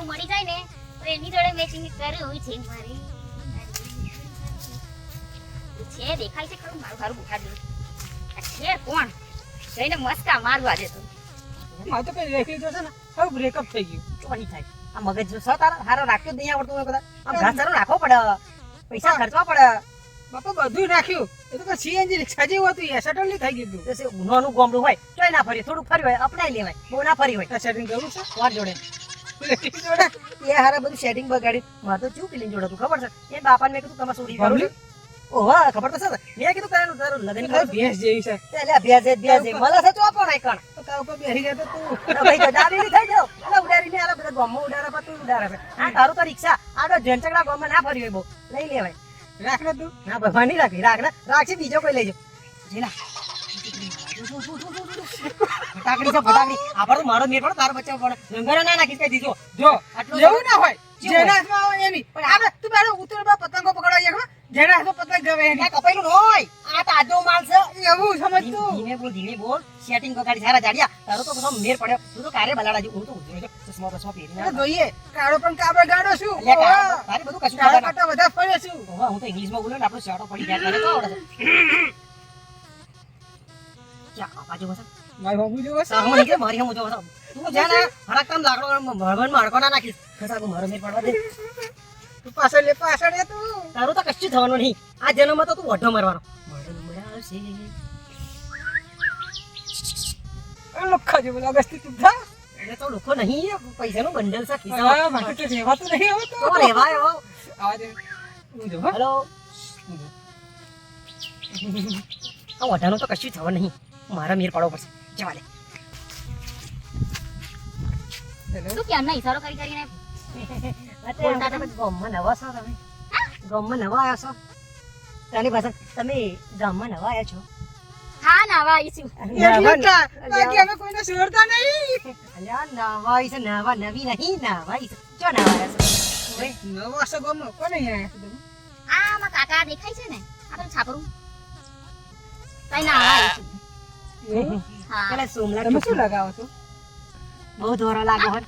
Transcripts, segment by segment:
એવું મળી જાય ને તો એની જોડે મેચિંગ કરવું છે મારે. છે દેખાય છે ખરું મારું હારું બુખા જેવું. છે કોણ? જઈને મસ્કા મારવા દે તો. મારે તો કઈ રેખી જશે ને હવે બ્રેકઅપ થઈ ગયું. ચોરી થાય. આ મગજ જો સો તારા હારો રાખ્યો નહીં આવડતું હોય કદાચ. આમ ઘાસ સારું રાખવો પડે. પૈસા ખર્ચવા પડે. બાપા બધું નાખ્યું એ તો સીએનજી રિક્ષા જેવું હતું એ સેટલ નહીં થઈ ગયું તો સે ઉનાનું ગોમડું હોય તો ના ફરી થોડું ફરી હોય અપનાઈ લેવાય. બહુ ના ફરી હોય. સેટિંગ કરવું છે? વાર જોડે. એ હારે બધું સેટિંગ બગાડી. મારે તો ચૂ પેલી જોડે તું ખબર છે? એ બાપાને મેં કીધું તમે ચોરી કરો? ઓહો ખબર તો છે મેં કીધું તારું તારું લગન કર ભેંસ જેવી છે. એટલે ભેંસ જે ભેંસ જે મળે છે ચોપો નહીં કણ તો કા ઉપર બેહી જાય તો. તું ભાઈ ગડાવી થઈ જાવ એટલે ઉડાડીને આલા બધા ગામમાં ઉડાડે પર તું ઉડારે છે. આ તારું તો રિક્ષા. આ તો ઝંચકડા ગામમાં ના ફરી હોય બહુ. લઈ લેવાય. રાખ ને તું. ના ભગવાન નહીં રાખી. રાખ ને. રાખશે બીજો કોઈ લઈ જાવ જેલા ફટાકડી છે ફટાકડી. આપણે મારો મેર પણ તારો બચ્ચો પડે. લંગર ના નાખી કઈ દીધો જો આટલું એવું ના હોય જેના હાથમાં હોય એની. પણ આપણે તું ઉતર બા પતંગો પકડવા ગયા જેના હાથમાં પતંગ ગવે એની. કપાયેલું હોય. આ તાજો માલ છે. એવું સમજ તું ધીમે બોલ ધીમે બોલ. સેટિંગ બગાડી સારા જાડિયા. તારો તો બધો મેર પડ્યો. તું તો કારે બલાડા જેવું હું તો ઉધરો છું. ચશ્મા પહેરીને અરે જોઈએ. કાળો પણ કાબર ગાડો છું. તારે બધું કશું કાળા ખબર બધા કાંટા છું. હું તો ઇંગ્લિશમાં બોલું ને આપણો શર્ટો પડી જાય. તારે તો આવડે છે. ક્યાં જેવો છે મારી સાહુ મારી હું જોવો તું જા ને હરાક કામ લાકડો ભગવાન મારકો ના નાખીશ. ખસાકું મારો મેર પડવા દે. તું પાછળ લે પાછળ લે તું. તારું તો કશું થવાનું નહીં. આ જન્મમાં તો તું વઢો મારવાનો. વઢો મરાવશે. એ લખા જેવો લાગે છે તું થા એટલે તો લોકો નહીં એ. પૈસાનું બંડલ છે. તો રહેવાતું નહીં હવે તો. આવા. હેલો. આ વઢાનું તો કશું થવા નહીં. મારા મેર પાડવો પડશે. જવા દે. શું ક્યારના ઈશારો કરી કરીને બોલતા તમે ગામમાં નવા છો તમે. ગામમાં નવા આવ્યા છો? તારી પાસે તમે ગામમાં નવા આવ્યા છો? હા નાવા આવીશું. એટલે બાકી અમે કોઈને છોડતા નહીં. અલ્યા નવા આવી છે નવા નવી નહીં નવા આવી છે ચો નવા આવ્યા છો? ઓય, નવા સગમનો કોને આવ્યા છે? આ માં કાકા દેખાય છે ને? આ છાપરું. કઈ ના? પેલા સોમલા તમે શું લગાવો છો? બહુ દોરો લાગે હોત.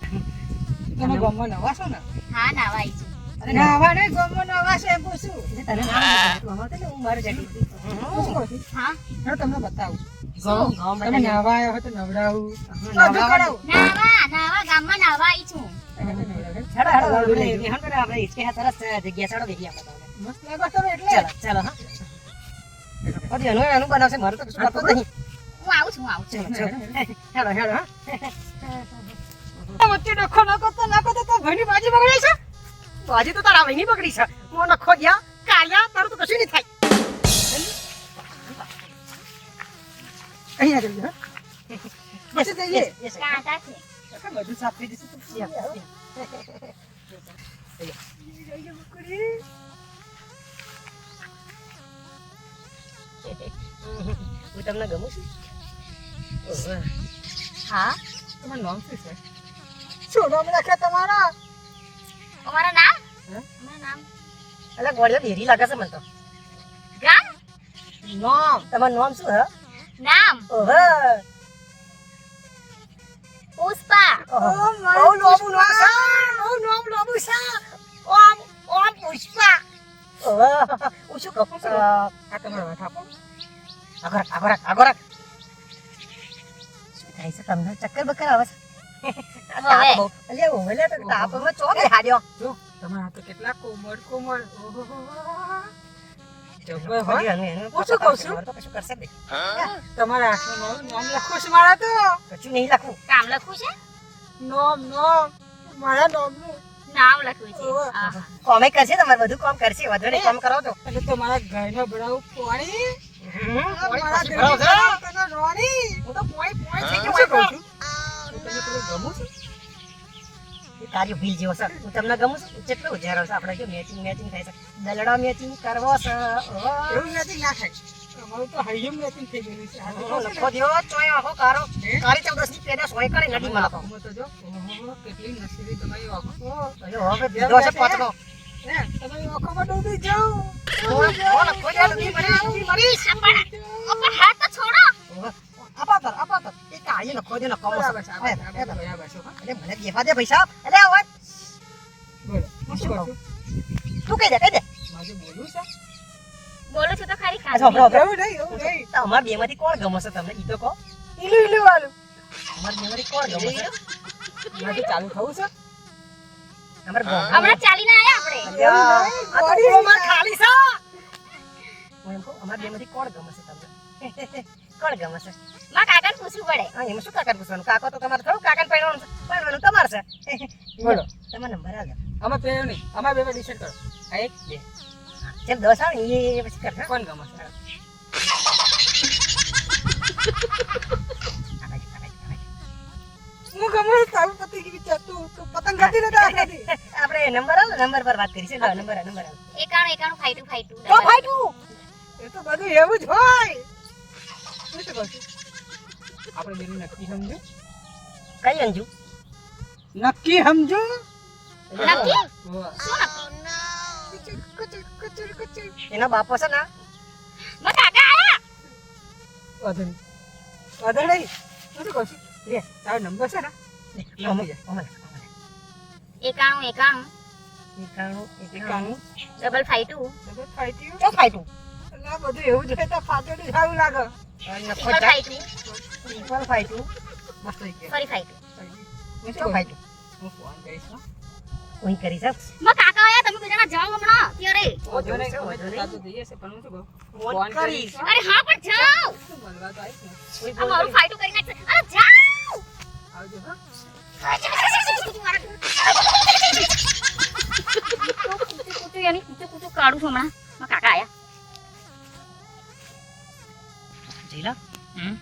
તમે ગામમાં નવા છો ને? હા નાવા આવીશું અરે ના નવા નહીં નવા છે એમ પૂછું. તને નામ નથી તું અમારે તો હું મારું જટી હું શું કહું છું? હા. હું તમને બતાવું ગામ ગામ તમે બધા આવ્યા હોય તો નવડાવું. નવા બધું કરાવું. નાવા નાવા ગામમાં નાવા આવી છું. તમે તો નવડાવે. હેડો હેડો આપણે વિહાન કરે આપણે હિચકે હા સરસ જગ્યા ચાલો દેખીએ આપણે તમને. મસ્ત લાગો તમે એટલે? ચાલો ચાલો હા. એનું એનું બનાવશે મારું તો નહીં. આવું વચ્ચે ડખો નાખો તો નાખો તો ભાઈની બાજી બગડે છે? તો તો તારા વહીની બગડી છે. મો નખો ગયા કાયા તારું તો કશું નહીં થાય. અહીંયા જઈએ હા? પછી જઈએ. કાંટા છે બધું સાફ થઈ જશે. હું તમને ગમું છું. હા? તમારું નામ શું છે? શું નામ તમારા? અમારા નામ? હા? અમારા નામ? અલા ગોળીઓ ડેરી લાગે છે મને તો. ગામ? નામ. તમારું નામ શું હે? નામ? ઓહો. પુષ્પા. બહુ લોબુ નામ નામ લોબુ છે. ઓમ ઓમ પુષ્પા. ઓહો. હું શું કહું? છું આ તમારા વાત આપો. આગળ આગળ. થાય છે તમને ચક્કર બક્કર આવે છે. તમારા કશું નહીં. તમારા હાથમાં મારું નામ લખો છે મારા તો? કશું નહીં લખવું. કામ લખવું છે? નામ નામ. મારા નામનું. નામ લખવું છે. કોમે કરશે તમારે બધું કામ કરશે વધુ નહીં કામ કરો તો. એટલે તમારા ગાયના બરાબર પાણી મારા પછી ભરાવો છો? દિલના તને રોણી? હું તો પોણી પોણી થઈ હું. ગયો શું કહું છું. છું હું તને પેલું ગમું છું કાર્ય ભીલ જેવો છે. હું તમને ગમું છું? કેટલો ઉજારો છે? આપણે જો મેચિંગ મેચિંગ થાય છે. દલડા મેચિંગ કરવો છે. એવું મેચિંગ ના થાય. અમારું તો હૈયું મેચિંગ થઈ ગયેલું છે. આ તો ઓહો, કહું છું લખો ને. ચોય આખો કારો? ચૌદસની નદી માં લખો. કેટલી નસીબી તમારી આંખો હવે દીધો છે પોતકો આંખોમાં ડૂબી જાઉં. મને બેફા દે પૈસા કહું છું? તું કહી દે કહી દે મારે છે બોલું છું તો ખરી એવું નહીં. બેમાંથી કોણ ગમે છે? તમને ઈ તો કહો ઈલું ઈલું વાળું અમારા બેમાંથી કોણ ગમે છે? મારે ચાલુ થવું છે. અમારા ચાલી ના આયા આપણે. આ તો માર ખાલી છે. કહું, બેમાંથી કોણ ગમે છે તમને? કોણ ગમે છે? મારા કાકાને પૂછવું પડે. હા એમાં શું કાકા પૂછવાનું? કાકો તો તમારે થોડું કાકાને પહેરવાનું છે. પહેરવાનું તમારે છે. બોલો. તમારો નંબર આલો અમે બે નહીં. આમાં બે ડિસાઈડ કરો. એક બે. જેમ દસ આવે એ એ પછી કરતા કોણ ગમે છે? પતંગ ખાતી નથી આપણે નંબર આવો નંબર પર વાત કરી છે નંબર નંબર એકાણ એકાણું એકાણું ફાઈટુ ફાઈટું તો ફાઈટુ એ તો બધું એવું જ હોય. હું શું કહું આપણે બેની નક્કી સમજો કઈ અંજુ? નક્કી સમજો નક્કી. શું. એનો બાપો છે ને? મારા કાકા આયા. હું શું કહું છું? લે, તારો નંબર છે ને? ઓમન, ઓમન, ઓમન. એકાણું એકાણું એકાણું, એકાણું. એકાણું. ડબલ ફાઈટું ડબલ ફાઈ થયું. ચો ખાય તું બધું એવું જ હોય તો પાછળથી સારું લાગે. ફાઈટું ત્રિપલ ખાય તું મસ્ત થઈ ગયા. ફરી ફાઈટું હું ચો શું ખાય હું ફોન કરીશ હો. કરી છે મારા કાકા આયા તમે બેજાના જાઓ હમણાં ત્યારે વાંધો નહીં, વાંધો અમે તો જઈએ છે, પણ હું શું કહું? ફોન કરીશ. અરે હા પણ જાઓ શું તો આવીશ ને. કોઈ બોલ મારું કરી. કરી નાખશે અરે જાઓ આવજો હો. કાઢું છું હમણાં કાકા આયા જીલા હમ?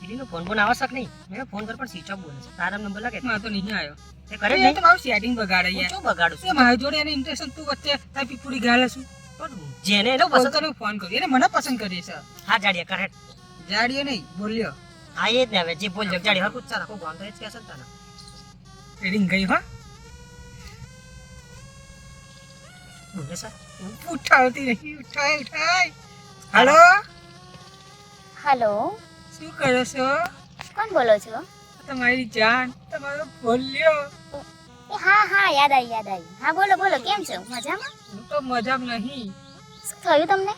દીદીનો ફોન બોન આવશ્યક નહીં મેં ફોન પર પણ સ્વિચ ઓફ બોલે છે તારા નંબર લાગે મારે તો નહીં આવ્યો. તે કરે નહીં તો મારું setting બગાડે યાર. શું બગાડું છું મારી જોડે એની intention તું વચ્ચે તારી પીપુડી ગાલે છું. પણ જેને એનો પસંદ તો ફોન કર્યો. એને મને પસંદ કરીએ છે. હા જાડિયા કરે જાડીએ નહીં, બોલ્યો. હા એ જ ને હવે જે બોલ જગજાડી હરકું જ ચાલ આખું ગામ તો એ જ કહેશે તને એ ગઈ હો. ઉઠાવતી નહીં, ઉઠાય, ઉઠાય. હાલો, હલો શું કરો છો? કોણ બોલો છો તમારી જાન, તમારો બોલ્યો. હા હા યાદ આવી યાદ આવી હા બોલો બોલો કેમ છો મજામાં હું તો મજામાં નહીં. શું થયું તમને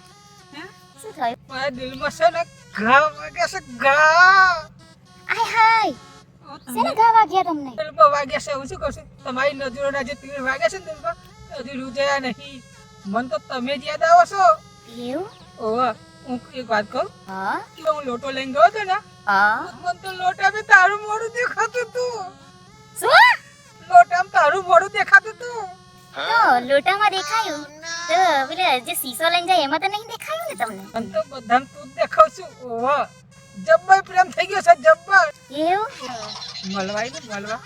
હે? શું થયું મારા દિલમાં છે ને ઘા વાગે છે, ઘા. આય હાય શેના ઘા વાગ્યા તમને? દિલમાં વાગ્યા છે, હું શું કહું છું? તમારી નજરોના જે તીર વાગ્યા છે ને દિલમાં, હજી રૂજાયા નહીં. મન તો તમે જ યાદ આવો છો. એવું? ઓહ હું એક વાત કહું? હા. કે હું લોટો લઈને ગયો હતો ને હા. મન તો લોટામાં તારું મોઢું દેખાતું તું શું? લોટામાં તારું મોઢું દેખાતું તું તો લોટામાં દેખાયું? તો પેલા જે સીસો લઈને જાય એમાં તો નહીં દેખાયું ને તમને? મન તો બધા તું દેખાવ છું. ઓવા જબ્બર પ્રેમ થઈ ગયો છે જબ્બર. એવું? મળવાય ને મળવા.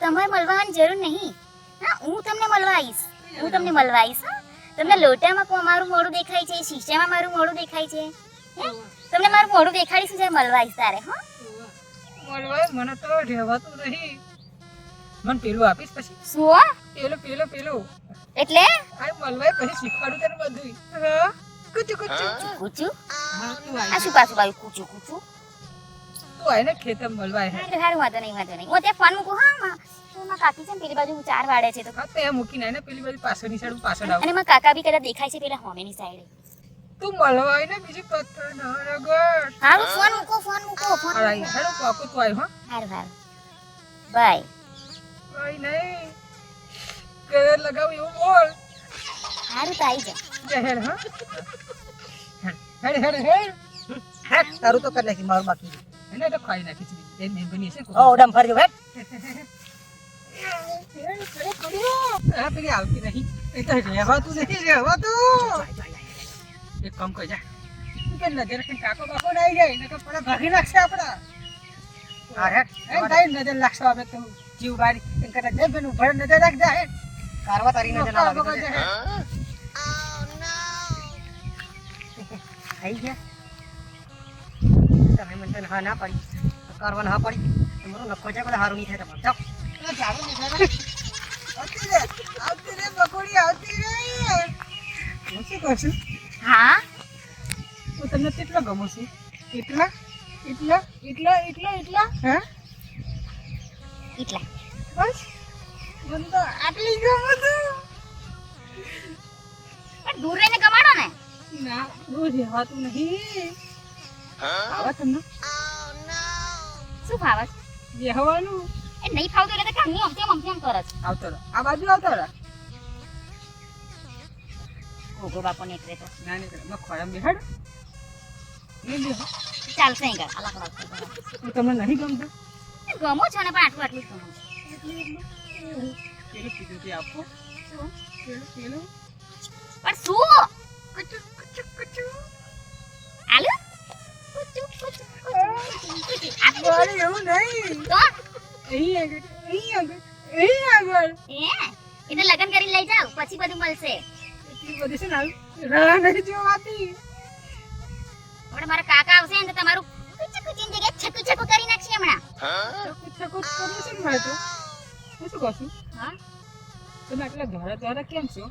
તમારે મળવાની જરૂર નહીં. હા હું તમને મળવા આવીશ હું તમને મળવા આવીશ હા. તમને લોટામાં મારું મોઢું દેખાય છે શીશામાં મારું મોઢું દેખાય છે? તમને મારું મોઢું દેખાડીશું જ્યારે મળવા આવીશ તારે હા? મળવાય મને તો રહેવાતું નહીં. મને પેલું આપીશ પછી. શું પેલું પેલું પેલું. એટલે? આ મળવાય પછી શીખવાડું તને બધું હા. કુચુ કુચુ કૂચું તું આ શું પાછું પાછું કૂચું કૂચું તું આય ને ખેતર મળવાય હે. વાંધો નહીં વાંધો નહીં. હું ફોન મૂકું હા માં કાકી છે ને પેલી બાજુ ચાર વાડે છે તો હા તે મૂકીને ને પેલી બાજુ પાછળની સાઈડ પાછળ આવું. અને મારા કાકા બી કદાચ દેખાય છે પેલા હોમેની સાઈડ. તું મળવાય ને બીજી પત્તર ન રગડ સારું ફોન મૂકો ફોન મૂકો ફોન મૂકો. હેડો પાકો તું આય હા. બાય કઈ નહીં. ઘરે લગાવ એવું બોલ. સારું તો આવી જા. જહેર હા. હેડ હેડ હેડ. હે તારું તો કરી નાખી મારું બાકી. એને તો ખાઈ નાખી છે. એ મેંગની છે ઓ ઉડામ ફરજો હે આ પેલી આવતી નહીં એ તો રહેવાતું નહીં રહેવાતું. એક કામ કરી જા કે નજર કે કાકો બાકો ના આવી જાય ને કે પડા ભાગી નાખશે આપડા અરે એમ થાય નજર લાગશે હવે તું. જીવ બારી. કરતા જય બેન ઉભર નજર રાખજે હે કારવા તારી નજર લાગે હે. થઈ ગયા. તમે મને તો હા ના પડી. કરવા ના પડી. તમારો નખો છે બધા સારું નહીં થાય તમારે. જાઓ. હું હા? હું તમને કેટલો ગમું છું? એટલા? એટલા? એટલા એટલા એટલા? હા? એટલા. બસ? મને તો આટલી ગમું રહેવાતું નહીં. આવા તમને? શું ફાવે? છે? બેહવાનું એ નહીં ફાવતું એટલે તો કામની અમથી કરે છે? આવતો રહો. આ બાજુ આવતો રહો. ઘોઘો બાપો ને એકરે તો ના નીકળે. મેં ખોરામ બેહાડ ચાલશે અહીં ઘર. અલગ તમને નહીં ગમતું? ગમો છો ને પણ આટલું આટલું ગમો આપો? પણ શું? આલુ? કુચુ, કુચુ, કુચુ, કુચુ. આટલું મારે એવું નહીં. તો? અહીં આગળ અહીં આગળ અહીં આગળ. એ એ તો લગ્ન કરી લઈ જાવ પછી બધું મળશે. એટલી છે ને રાહ નહીં જોવાતી. હવે મારા કાકા આવશે ને તમારું કુચુ કુચુની જગ્યાએ છકુ છકુ કરી નાખશે હમણાં. ચકુત ચકુત કરવું છે ને મારે તો. હું શું કહું છું? હા? તમે આટલા કેમ છો?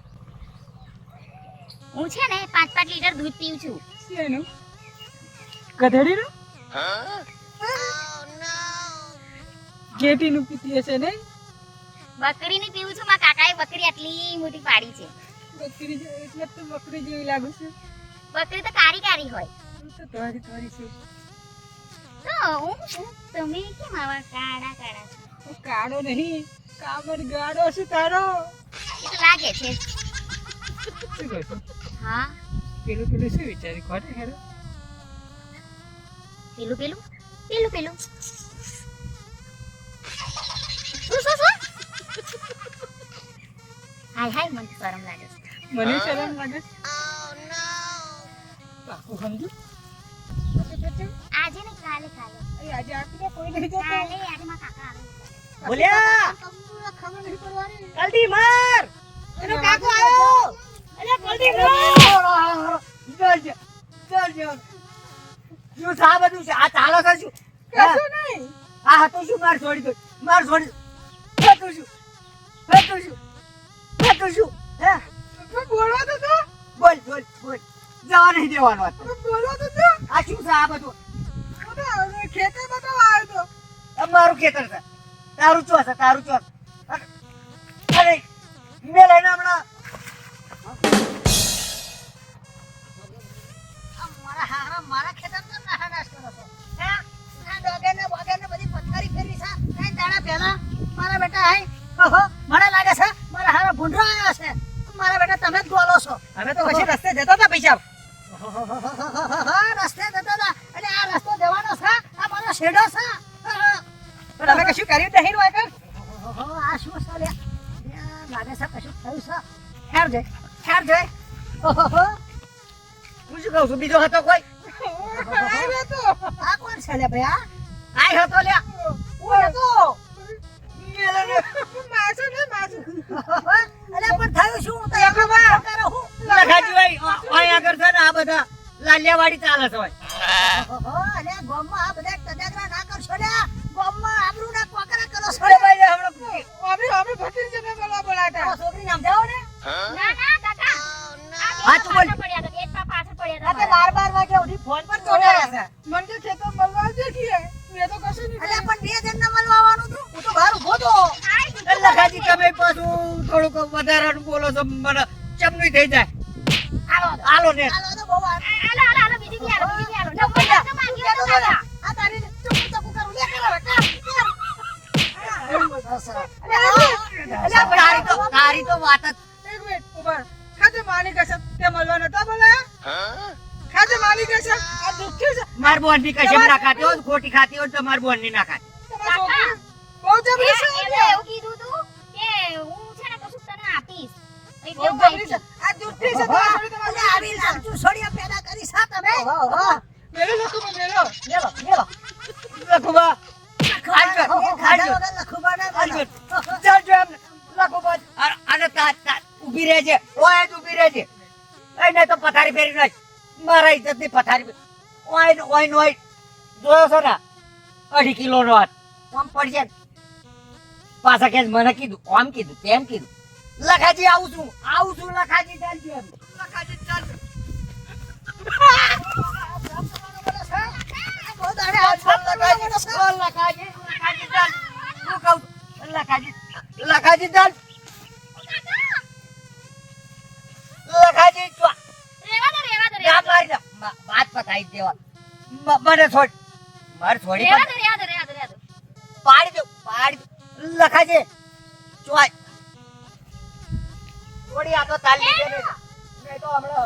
હું છે ને પાંચ પાંચ લીટર દૂધ પીઉં છું. શેનું ગધેડીનું? ઘેટીનું પીતી હશે નહીં બકરીની પીવું છું મારા કાકાએ બકરી આટલી મોટી પાડી છે. બકરી એટલે તો બકરી જેવી લાગુ છે. બકરી તો કારી કારી હોય. તો ધોરી ધોરી છું. તો હું છું તમે કેમ આવા કાળા કાળા છો? હું કાળો નહીં કામર ગાડો છું તારો. લાગે છે. શું કહું છું? હા. પેલું પેલું શું વિચારી ખોટે હેરો પેલું પેલું પેલું પેલું. હાય હાય મને શરમ લાગે મને શરમ લાગે છે. બાપુ સમજુ? આજે ને કાલે કાલે. આજે આખી કોઈ નહીં જતો. કાલે આજે મારા કાકા આવે બોલ્યા! જલ્દી માર! એનો કાકો આવ્યો! શું સા બધું છે આ ચાલો છે નહીં આ હતું શું માર છોડી દો માર શું હતું શું હતું શું હે બોલવા તો દો બોલ બોલ બોલ જવા નહીં દેવાનો હતો પણ બોલવા તો આ શું છે આ બધું ખેતર તો ખેતરમાં આવ્યો તો અમારું ખેતર છે તારું ચો છે, તારું ચો છે. અરે, મેં લઈને હમણાં હારા મારા ખેતરમાં નાહા નાશ કરો છો. હે? આ ડોગરને બોગરને બધી પથારી ફેરવી છે. કઈ દાડા પહેલા મારા બેટા હાઈ ઓહો, મને લાગે છે મારા હારા ભૂંડરો આવ્યો છે. મારા બેટા તમે જ છો. હવે તો પછી રસ્તે જતા હતા પૈસા. રસ્તે જતા હતા. એટલે આ રસ્તો જવાનો છે આ મારો શેડો છે. પણ અમે કશું કર્યું નહીં હોય ઓહો, આ શું છે લાગે છે કશું થયું છે. ખેર જઈ ખ્યાલ જઈ. ઓહો, હું શું કહું છું? બીજો હતો કોઈ? આવ્યો તો. આ કોણ છે લે ભાઈ આ? હતો લે હું હતો. માસુ ને માસુ. અરે પણ થયું શું? તો લખાજી ભાઈ અહીં આગળ છે ને આ બધા લાલિયાવાડી ચાલે છે ઓહો, અરે ગામમાં આ બધા તજાગરા ના કરશો લે ગામમાં આબરૂ ના કોકરા કરો છો લે ભાઈ હમણાં અમે અમે ભત્રીજાને બોલવા બોલાતા આ છોકરી નામ જાઓ ને ના ના કાકા હા, તું બોલ. પાછળ પડ્યા હતા બે પા પાછળ પડ્યા આ તે હતા બાર બાર વાગે સુધી ફોન પર ચોટ્યા છે મને તો ખેતર મળવા દેખીએ મેં તો કશું નહીં અલ્યા પણ બે જણને મળવા આવવાનું હતું હું તો બહાર ઊભો તો હાય, બીજું લખાજી તમે પાછું થોડુંક બોલો મને ચમની થઈ જાય. હાલો હાલો ને. હાલો તો બહુ આ હાલો હાલો હાલો બીજું બી બીજું બી હાલો. નંબર તો માંગ્યો તો કાકા તારી. ચૂપ ચૂપ કરું. લે કરો તારી તો તારી તો વાત જ. એક મિનિટ ઊભા ખાતે માલિક હશે તે મળવા નતા બોલાયા ખાતે માલિક હશે? આ દુઃખી છે. માર બોનની કશે ના ખાતી હોય ખોટી ખાતી હોય તો માર બોનની ના ખાતી બહુ જબરી છે. એવું કીધું તું કે હું છે ને કશું તને આપીશ એટલે બહુ હું જબરી છે આપીશ. આ દુઃખી છે તમારી આવી લાલચુ છોડીઓ પેદા કરી સા તમે મેલો લોકો મેલો મેલો મેલો લખુબા. લખુબા લખુબા અને ઊભી રહેજે. ઓય જ ઊભી રહેજે. એ નહીં તો પથારી ફેરી નાખ. મારા ઇજ્જતની પથારી ઓય ઓય ઓય. જોયો છો ને? અઢી કિલો નો હાથ. આમ પડશે પાછા કે મને કીધું આમ કીધું તેમ કીધું. લખાજી આવું છું આવું છું લખાજી ચાલજો લખાજી ચાલજો લખાજી. ચાલ. લખાજી દો મારી પતાઈ દેવા મને છોડ મારે છોડી પાડી દો પાડી. લખાજે ચોય. તો તાલ લીધે